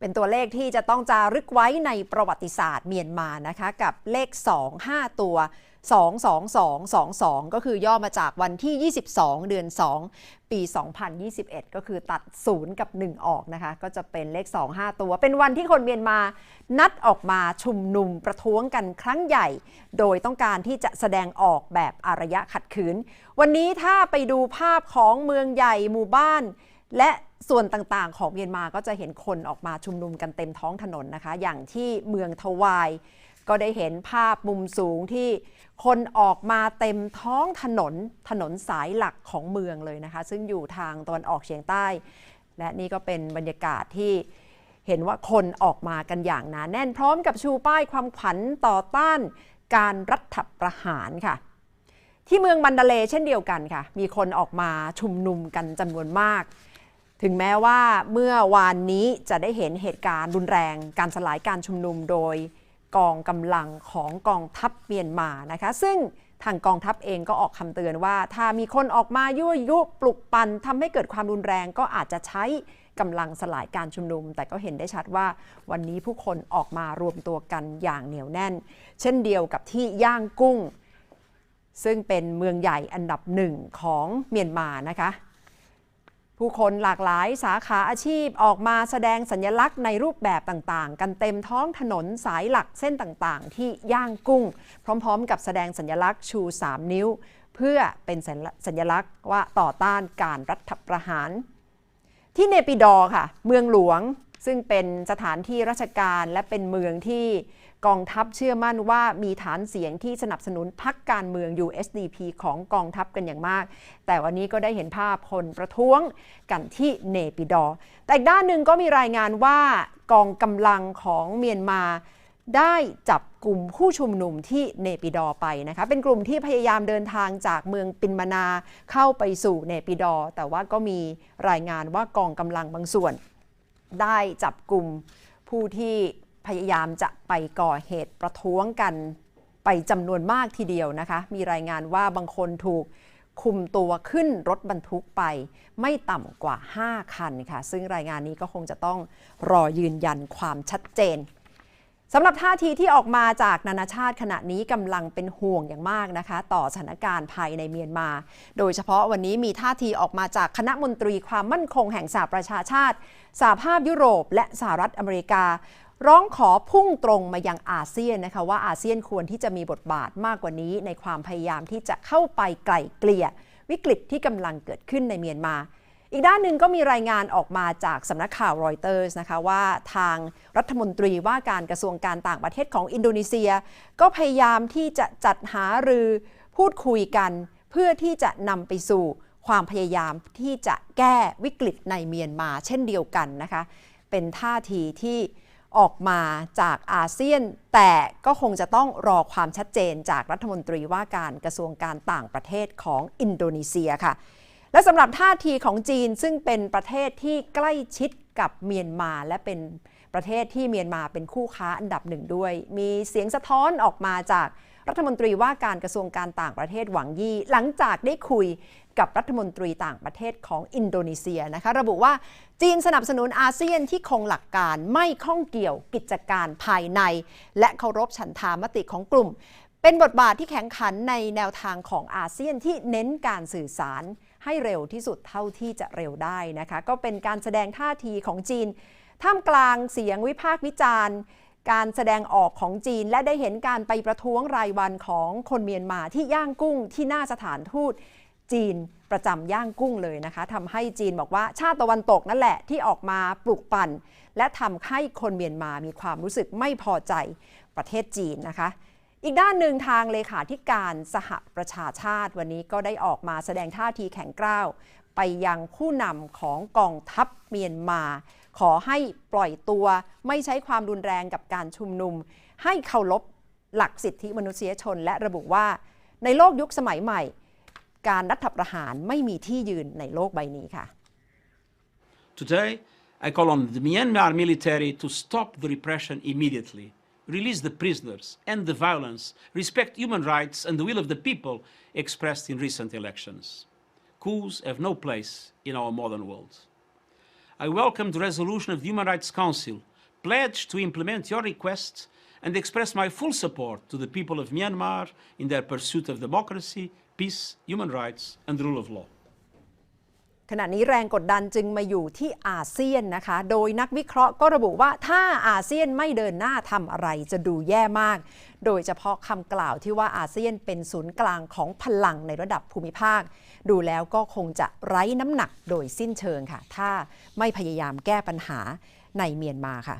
เป็นตัวเลขที่จะต้องจารึกไว้ในประวัติศาสตร์เมียนมานะคะ กับเลข 2 5 ตัว 22222 ก็คือย่อมาจากวันที่ 22 เดือน 2 ปี 2021 ก็คือตัด 0 กับ 1 ออกนะคะ ก็จะเป็นเลข 2 5 ตัว เป็นวันที่คนเมียนมานัดออกมาชุมนุมประท้วงกันครั้งใหญ่ โดยต้องการที่จะแสดงออกแบบอารยะขัดขืน วันนี้ถ้าไปดูภาพของเมืองใหญ่หมู่บ้าน และ ส่วนต่างๆ ของเมียนมาก็จะเห็นคนออกมาชุมนุมกันเต็มท้องถนนนะคะ อย่างที่เมืองทวาย ก็ได้เห็นภาพมุมสูงที่คนออกมาเต็มท้องถนนถนนสายหลักของเมืองเลยนะคะ ซึ่งอยู่ทางตะวันออกเฉียงใต้ และนี่ก็เป็นบรรยากาศที่เห็นว่าคนออกมากันอย่างหนาแน่นพร้อมกับชูป้ายความขวัญต่อต้านการรัฐประหารค่ะ ที่เมืองมันดาเลเช่นเดียวกันค่ะ มีคนออกมาชุมนุมกันจำนวนมาก ถึงแม้ว่าเมื่อวานนี้จะได้เห็นเหตุการณ์รุนแรงการสลายการชุมนุมโดยกองกำลังของกองทัพเมียนมานะคะ ซึ่งทางกองทัพเองก็ออกคำเตือนว่า ถ้ามีคนออกมายั่วยุปลุกปั่นทำให้เกิดความรุนแรงก็อาจจะใช้กำลังสลายการชุมนุม แต่ก็เห็นได้ชัดว่าวันนี้ผู้คนออกมารวมตัวกันอย่างเหนียวแน่น เช่นเดียวกับที่ย่างกุ้ง ซึ่งเป็นเมืองใหญ่อันดับหนึ่งของเมียนมานะคะ ผู้คนหลากหลายสาขาอาชีพออกมาแสดงสัญลักษณ์ในรูปแบบต่างๆ กันเต็มท้องถนนสายหลักเส้นต่างๆ ที่ย่างกุ้ง พร้อมๆ กับแสดงสัญลักษณ์ชู 3 นิ้ว เพื่อเป็นสัญลักษณ์ว่าต่อต้านการรัฐประหาร ที่เนปิดอค่ะ เมืองหลวง ซึ่งเป็นสถานที่ราชการและเป็นเมืองที่กองทัพเชื่อมั่นว่ามีฐานเสียงที่สนับสนุนพรรคการเมือง USDP ของกองทัพกันอย่างมาก แต่วันนี้ก็ได้เห็นภาพคนประท้วงกันที่เนปิดอ แต่อีกด้านหนึ่งก็มีรายงานว่ากองกำลังของเมียนมาได้จับกลุ่มผู้ชุมนุมที่เนปิดอไปนะคะเป็นกลุ่มที่พยายามเดินทางจากเมืองปินมานาเข้าไปสู่เนปิดอ แต่ว่าก็มีรายงานว่ากองกำลังบางส่วน ได้จับกลุ่มผู้ที่พยายามจะไปก่อเหตุประท้วงกันไปจำนวนมากทีเดียวนะคะ มีรายงานว่าบางคนถูกคุมตัวขึ้นรถบรรทุกไป ไม่ต่ำกว่า 5 คันค่ะ ซึ่งรายงานนี้ก็คงจะต้องรอยืนยันความชัดเจน สำหรับท่าทีที่ออกมาจากนานาชาติขณะนี้กำลังเป็นห่วงอย่างมากนะคะ ต่อสถานการณ์ภายในเมียนมา โดยเฉพาะวันนี้มีท่าทีออกมาจากคณะมนตรีความมั่นคงแห่งสหประชาชาติสหภาพยุโรป และสหรัฐอเมริกา ร้องขอพุ่งตรงมายังอาเซียนนะคะว่าอาเซียนควรที่จะมีบทบาทมากกว่านี้ ในความพยายามที่จะเข้าไปไกล่เกลี่ยวิกฤตที่กำลังเกิดขึ้นในเมียนมา อีกด้านหนึ่งก็มีรายงานออกมาจากสำนักข่าวรอยเตอร์สนะคะว่าทางรัฐมนตรีว่าการกระทรวงการต่างประเทศของอินโดนีเซีย ก็พยายามที่จะจัดหารือพูดคุยกัน เพื่อที่จะนำไปสู่ความพยายามที่จะแก้วิกฤตในเมียนมาเช่นเดียวกันนะคะ เป็นท่าทีที่ออกมาจากอาเซียน แต่ก็คงจะต้องรอความชัดเจนจากรัฐมนตรีว่าการกระทรวงการต่างประเทศของอินโดนีเซียค่ะ และสำหรับท่าทีของจีนซึ่งเป็นประเทศที่ใกล้ชิดกับเมียนมาและเป็นประเทศที่เมียนมาเป็นคู่ค้าอันดับหนึ่งด้วย มีเสียงสะท้อนออกมาจากรัฐมนตรีว่าการกระทรวงการต่างประเทศหวังยี่ หลังจากได้คุยกับรัฐมนตรีต่างประเทศของอินโดนีเซียนะคะระบุว่าจีนสนับสนุนอาเซียนที่คงหลักการไม่ข้องเกี่ยวกิจการภายใน และเคารพฉันทามติของกลุ่ม เป็นบทบาทที่แข็งขันในแนวทางของอาเซียนที่เน้นการสื่อสารให้เร็วที่สุดเท่าที่จะเร็วได้นะคะ ก็เป็นการแสดงท่าทีของจีน ท่ามกลางเสียงวิพากษ์วิจารณ์ การแสดงออกของจีน และได้เห็นการไปประท้วงรายวันของคนเมียนมาที่ย่างกุ้งที่หน้าสถานทูตจีนประจำย่างกุ้งเลยนะคะทำให้จีนบอกว่าชาติตะวันตกนั่นแหละที่ออกมาปลุกปั่น และทำให้คนเมียนมามีความรู้สึกไม่พอใจประเทศจีนนะคะ อีกด้านหนึ่งทางเลขาธิการสหประชาชาติวันนี้ก็ได้ออกมาแสดงท่าทีแข็งกร้าว ไปยังผู้นำของกองทัพเมียนมา ขอให้ปล่อยตัวไม่ใช้ความรุนแรงกับการชุมนุม ให้เคารพหลักสิทธิมนุษยชน และระบุว่า ในโลกยุคสมัยใหม่ การรัฐประหารไม่มีที่ยืนในโลกใบนี้ค่ะ Today, I call on the Myanmar military to stop the repression immediately, release the prisoners end the violence, respect human rights and the will of the people expressed in recent elections. Coups have no place in our modern world. I welcome the resolution of the Human Rights Council pledge to implement your request and express my full support to the people of Myanmar in their pursuit of democracy, peace, human rights, and the rule of law. ขณะนี้แรงกดดันจึงมาอยู่ที่อาเซียนนะคะ โดยนักวิเคราะห์ก็ระบุว่าถ้าอาเซียนไม่เดินหน้าทำอะไรจะดูแย่มาก โดยเฉพาะคำกล่าวที่ว่าอาเซียนเป็นศูนย์กลางของพลังในระดับภูมิภาค ดูแล้วก็คงจะไร้น้ำหนักโดยสิ้นเชิงค่ะ ถ้าไม่พยายามแก้ปัญหาในเมียนมาค่ะ